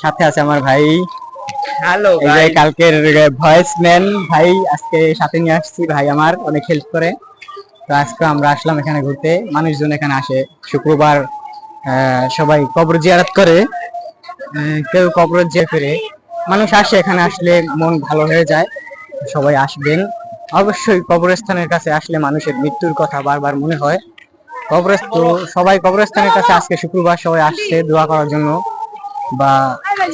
সাথে আছে আমার ভাই। হ্যালো যে কালকের ভয়েস ম্যান ভাই আজকে সাথে নিয়ে আসছি ভাই আমার অনেক হেল্প করে। তো আজকে আমরা আসলাম এখানে ঘুরতে। মানুষজন এখানে আসে। শুক্রবার সবাই কবর জিয়ারত করে। কেউ কবর জিয়া করে। মানুষ আসে এখানে আসলে মন ভালো হয়ে যায়। সবাই আসবেন। অবশ্যই কবরস্থানের কাছে আসলে মানুষের মৃত্যুর কথা বারবার মনে হয়। কবরস্থ সবাই কবরস্থানের কাছে আজকে শুক্রবার সবাই আসছে দোয়া করার জন্য। বা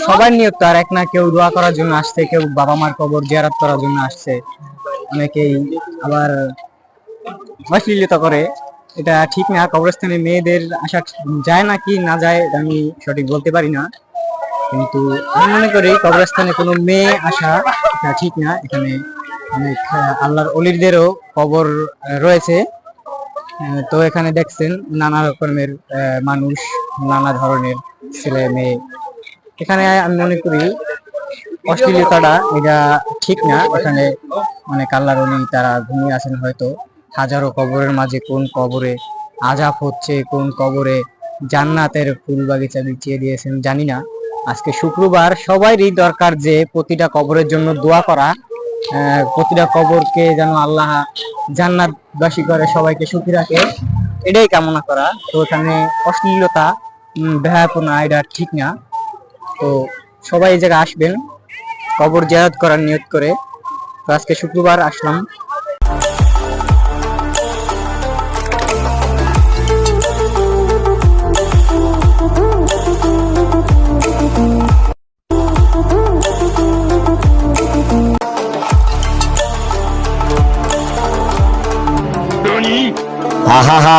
সবার নিয়ত তো আর এক না, কেউ দোয়া করার জন্য আসছে, কেউ বাবা মার কবর জিয়ারত করার জন্য আসছে। অনেকেই আবার অশ্লীলতা করে। এটা ঠিক না, কবরস্থানে মেয়েদের আসা যায় না কি না যায় আমি সঠিক বলতে পারি না। কিন্তু আমি মনে করি কবরস্থানে কোনো মেয়ে আসা এটা ঠিক না। এখানে অনেক আল্লাহর অলিরদেরও কবর রয়েছে। তো এখানে দেখছেন নানা রকমের মানুষ, নানা ধরনের ছেলে মেয়ে এখানে আমি মনে করি অশ্লীলতাটা এটা ঠিক না। এখানে অনেক আল্লাহর অলি তারা ঘুমিয়ে আছেন হয়তো। হাজারো কবরের মাঝে কোন কবরে আজাব হচ্ছে কোন কবরে জান্নাতের ফুল বাগিচা বিছিয়ে দিয়েছেন জানি না। আজকে শুক্রবার সবারই দরকার যে প্রতিটা কবরের জন্য দোয়া করা। প্রতিটা কবরকে যেন আল্লাহ জান্নাতবাসী করে সবাইকে সুখী রাখে। এটাই কামনা করা। তো এখানে অশ্লীলতা উম, বেহায়াপনা এটা ঠিক না। তো সবাই এই জায়গায় আসবেন। কবর জিয়ারত করার নিয়ত করে। তো আজকে শুক্রবার আসলাম। আহা